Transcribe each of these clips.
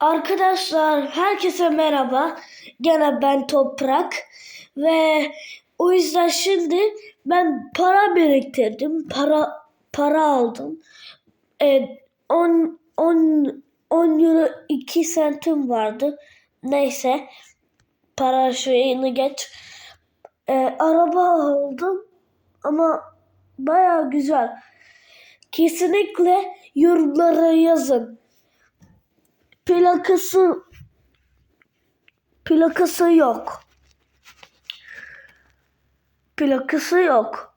Arkadaşlar herkese merhaba. Gene ben Toprak ve o yüzden şimdi ben para biriktirdim. Para para aldım. E, 10 10 10 euro 2 sentim vardı. Neyse para şeyini geç. E, araba aldım ama baya güzel. Kesinlikle yorumlara yazın plakası plakası yok. Plakası yok.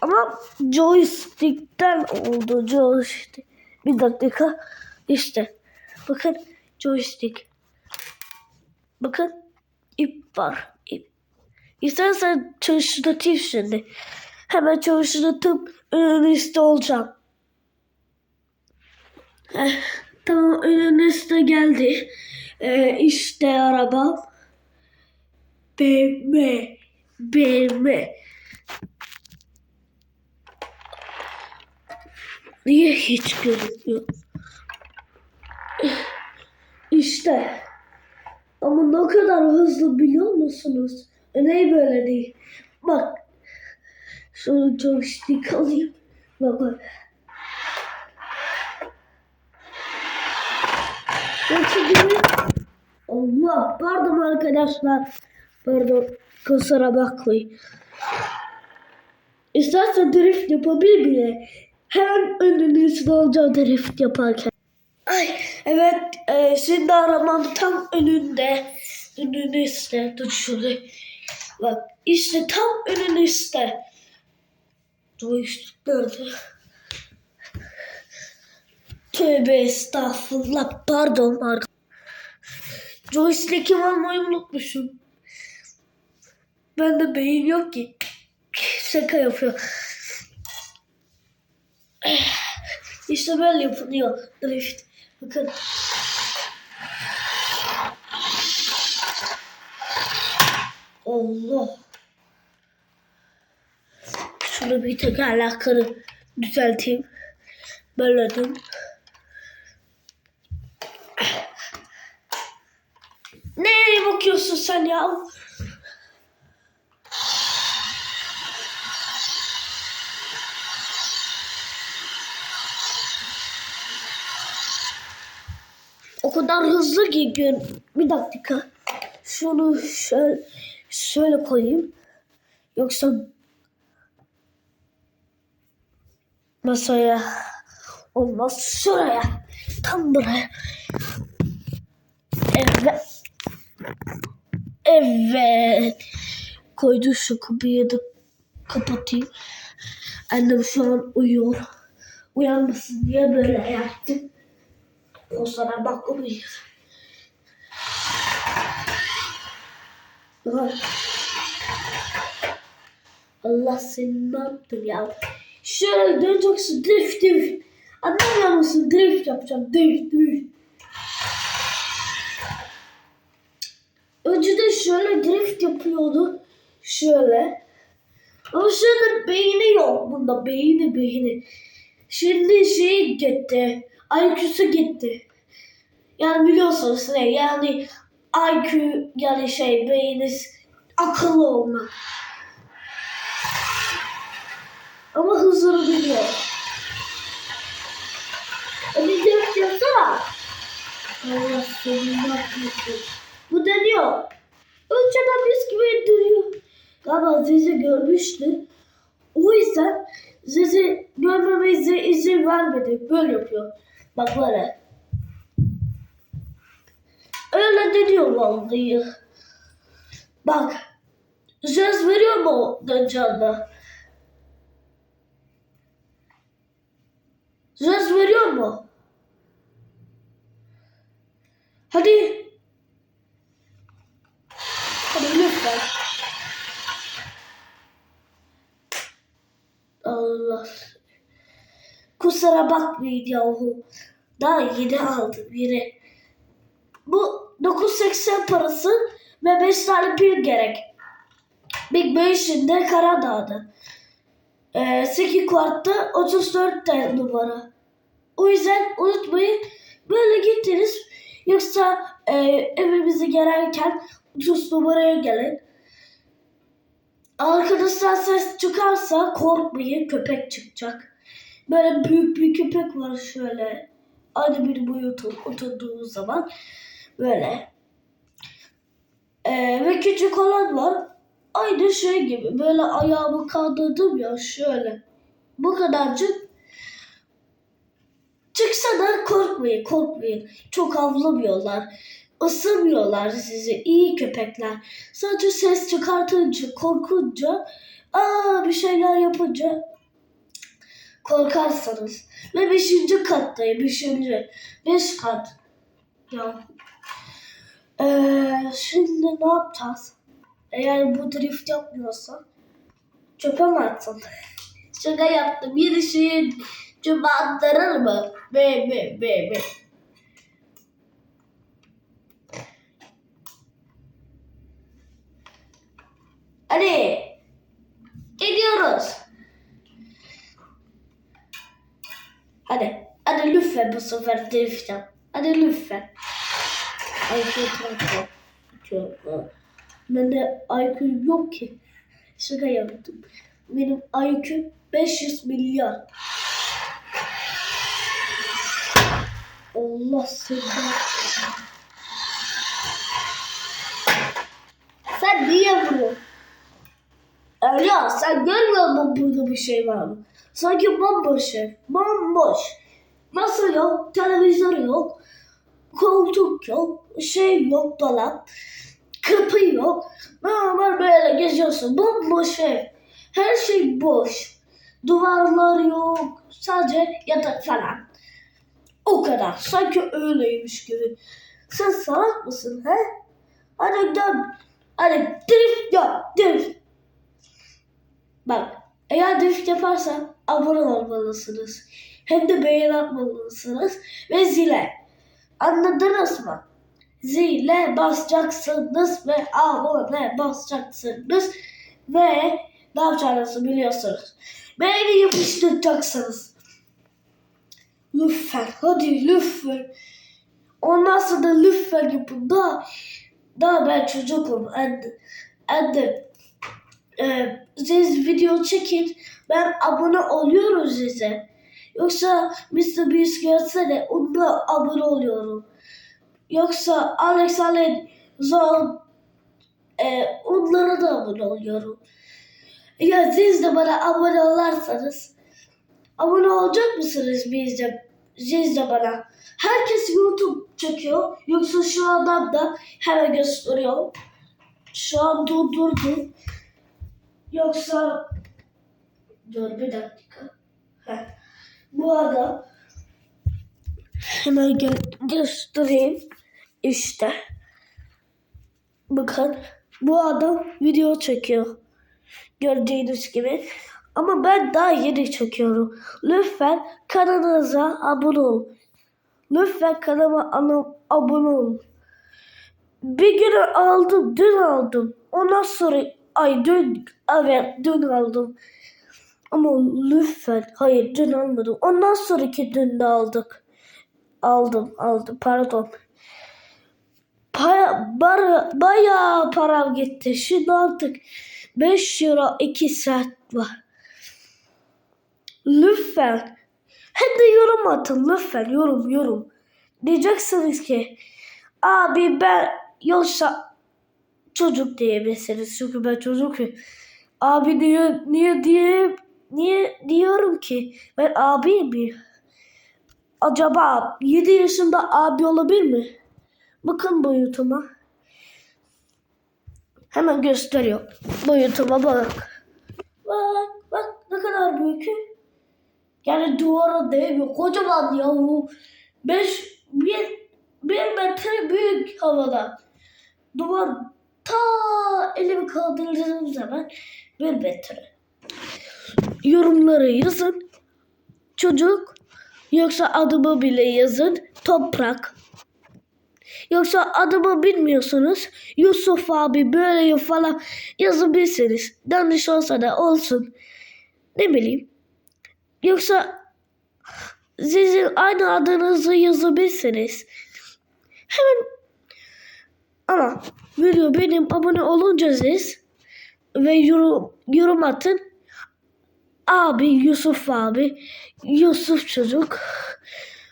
Ama joystick'ten oldu joystick. Bir dakika. İşte. Bakın joystick. Bakın ip var. ip. İstersen çalıştırayım şimdi. Hemen çalıştırıp önünüzde olacağım. Tamam önünüzde geldi. Ee, işte araba. BMW. BMW. Niye hiç görünmüyor? İşte. Ama ne kadar hızlı biliyor musunuz? Ne böyle değil. Bak. Şunu joystick alayım. Bak bak. Gibi... Allah pardon arkadaşlar. Pardon kusura bakmayın. İstersen drift yapabilir bile. Hemen önünüzde olacağım drift yaparken. Ay evet e, şimdi arabanın tam önünde. Önünüzde. Dur şurada. Bak işte tam önünüzde. Joystick nerede? Tövbe estağfurullah pardon arkadaşlar. Joystick'imi almayı unutmuşum. Bende beyin yok ki. Şaka yapıyor. İşte böyle yapılıyor drift. Bakın. Allah. Şunu bir tekerlekleri düzelteyim. Böyledim. Nereye bakıyorsun sen ya? O kadar hızlı ki gün. Bir dakika. Şunu şöyle, şöyle koyayım. Yoksa masaya olmaz. Şuraya. Tam buraya. Evet. Evet. Koydu şu kapıyı da kapatayım. Annem şu an uyuyor. Uyanmasın diye böyle yaptım. O sana bakmayın. Ay. Allah seni ne yaptın ya? Şöyle döneceksin drift drift. Anlamıyor musun? Drift yapacağım. Drift drift. Önceden şöyle drift yapıyordu. Şöyle. Ama şöyle beyni yok bunda. Beyni beyni. Şimdi şey gitti. IQ'su gitti. Yani biliyorsunuz ne? Yani IQ yani şey beyniniz akıllı olmak. Ama hızını biliyor. E bir drift yapsana. Allah seni ne Bu deniyor. Önceden biz gibi duruyor. Galiba Zeze görmüştü. O yüzden Zeze görmemize izin vermedi. Böyle yapıyor. Bak böyle. Öyle deniyor vallahi. Bak. Söz veriyor mu Döncan'da? Söz veriyor mu? Hadi. Hadi lütfen. Allah. Kusura bakmayın yahu. Daha yeni aldım yine. Bu 9.80 parası ve 5 tane pil gerek. Big Basin'de Karadağ'da. Ee, 8 kuartta 34 tane numara. O yüzden unutmayın böyle gittiniz. Yoksa e, evimize gelirken 30 numaraya gelin. Arkadaşlar ses çıkarsa korkmayın köpek çıkacak. Böyle büyük bir köpek var şöyle. Aynı bir boyutu oturduğu zaman böyle. Ee, ve küçük olan var. Aynı şey gibi. Böyle ayağımı kaldırdım ya şöyle. Bu kadarcık. Çıksa da korkmayın, korkmayın. Çok avlamıyorlar. Isırmıyorlar sizi. iyi köpekler. Sadece ses çıkartınca, korkunca, aa bir şeyler yapınca korkarsanız. Ve beşinci kattayım. Beşinci. Beş kat. Ya. Ee, şimdi ne yapacağız? Eğer bu drift yapmıyorsa çöpe mi atsın? Şaka yaptım. Bir şeyin çöpe attırır mı? Be be be be. Hadi. Gidiyoruz. Hadi. Hadi lütfen bu sefer drift yap. Hadi lütfen. Çok çok çok. Bende IQ yok ki. Şaka yaptım. Benim IQ 500 milyar. Allah seni. Sen niye vuruyorsun? Evliya sen görmüyor musun burada bir şey var mı? Sanki bomboş ev. Bomboş. Masa yok, televizyon yok, koltuk yok, şey yok dolap, kapı yok. Normal böyle geziyorsun. Bomboş ev. Her şey boş. Duvarlar yok. Sadece yatak falan. O kadar. Sanki öyleymiş gibi. Sen salak mısın he? Hadi dön. Hadi drift yap. Drift. Bak eğer drift yaparsan abone olmalısınız. Hem de beğen atmalısınız. Ve zile. Anladınız mı? Zile basacaksınız ve abone basacaksınız. Ve ne yapacağınızı biliyorsunuz. Beğeni yapıştıracaksınız. Lütfen hadi lütfen. Ondan sonra da lütfen yapın. Daha, daha ben çocukum. And, and, e, siz video çekin. Ben abone oluyorum size. Yoksa Mr. Beast gelse de onunla abone oluyorum. Yoksa Alex Allen, Zon, e, onlara da abone oluyorum. Ya siz de bana abone olarsanız abone olacak mısınız bizde? Siz de bana. Herkes YouTube çekiyor. Yoksa şu adam da hemen gösteriyor. Şu an durdurdum. Yoksa dur bir dakika. Heh. Bu adam hemen gö- göstereyim. İşte. Bakın bu adam video çekiyor. Gördüğünüz gibi. Ama ben daha yeni çekiyorum. Lütfen kanalınıza abone ol. Lütfen kanalıma ana- abone ol. Bir gün aldım, dün aldım. Ondan sonra ay dün evet dün aldım. Ama lütfen hayır dün almadım. Ondan sonraki dün de aldık. Aldım aldım pardon. Para, bara, bayağı param gitti. Şimdi artık 5 euro 2 saat var. Lütfen. Hem de yorum atın lütfen yorum yorum. Diyeceksiniz ki abi ben yoksa çocuk diyebilirsiniz. Çünkü ben çocuk Abi niye niye diye niye diyorum ki ben abi mi? Acaba 7 yaşında abi olabilir mi? Bakın boyutuma. Hemen gösteriyor. Boyutuma bak. Bak bak ne kadar büyük. Yani duvara değmiyor. Kocaman ya bu. Beş, bir, bir metre büyük havada. Duvar ta elimi kaldırdığım zaman bir metre. Yorumları yazın. Çocuk yoksa adımı bile yazın. Toprak. Yoksa adımı bilmiyorsunuz. Yusuf abi böyle falan yazabilirsiniz. Yanlış olsa da olsun. Ne bileyim. Yoksa sizin aynı adınızı yazabilirsiniz. Hemen video benim abone olunca siz ve yorum, yorum atın. Abi Yusuf abi, Yusuf çocuk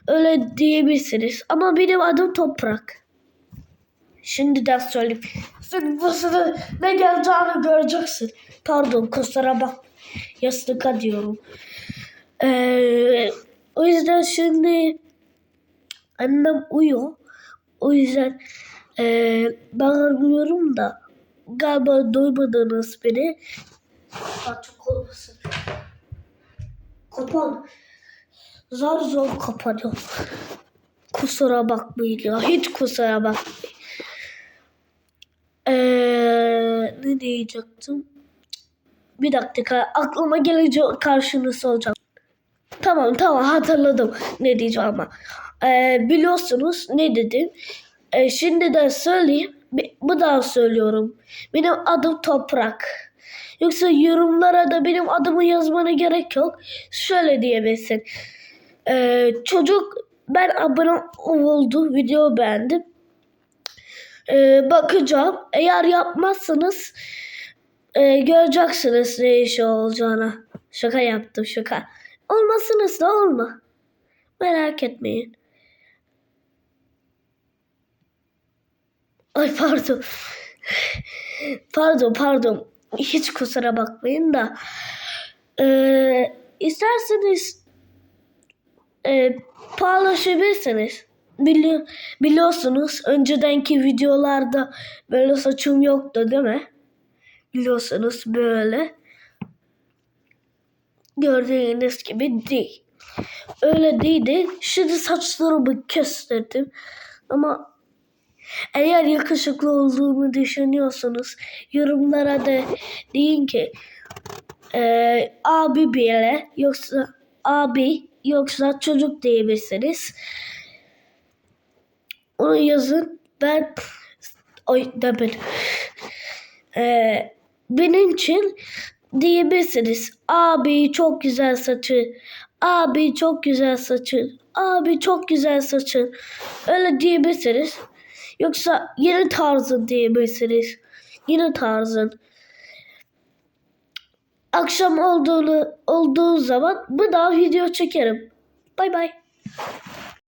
öyle diyebilirsiniz. Ama benim adım Toprak. Şimdiden söyleyeyim. Sen bu sene ne geleceğini göreceksin. Pardon kusura bak. Yastıka diyorum. Ee, o yüzden şimdi annem uyuyor. O yüzden ee, bağırmıyorum da galiba duymadınız beni. Açık olmasın. Kapan. Zar zor kapanıyor. Kusura bakmayın ya. Hiç kusura bakmayın. Ee, ne diyecektim? Bir dakika aklıma gelince karşınızda olacağım. Tamam tamam hatırladım ne diyeceğim ama. Ee, biliyorsunuz ne dedim. Ee, şimdi de söyleyeyim. Bu daha söylüyorum. Benim adım Toprak. Yoksa yorumlara da benim adımı yazmana gerek yok. Şöyle diyebilirsin. Ee, çocuk ben abone oldu. Video beğendim. Ee, bakacağım. Eğer yapmazsanız e, göreceksiniz ne işi olacağını. Şaka yaptım şaka. Olmasınız da olma. Merak etmeyin. Ay pardon. pardon pardon. Hiç kusura bakmayın da. Ee, isterseniz e, paylaşabilirsiniz. Bili biliyorsunuz öncedenki videolarda böyle saçım yoktu değil mi? Biliyorsunuz böyle. Gördüğünüz gibi değil. Öyle değildi. Şimdi saçlarımı kestirdim. Ama eğer yakışıklı olduğumu düşünüyorsanız yorumlara da deyin ki eee, abi bile yoksa abi yoksa çocuk diyebilirsiniz. Onu yazın. Ben ay demedim. Eee, benim için diyebilirsiniz. Abi çok güzel saçı. Abi çok güzel saçı. Abi çok güzel saçı. Öyle diyebilirsiniz. Yoksa yeni tarzın diyebilirsiniz. Yeni tarzın. Akşam olduğunu olduğu zaman bir daha video çekerim. Bay bay.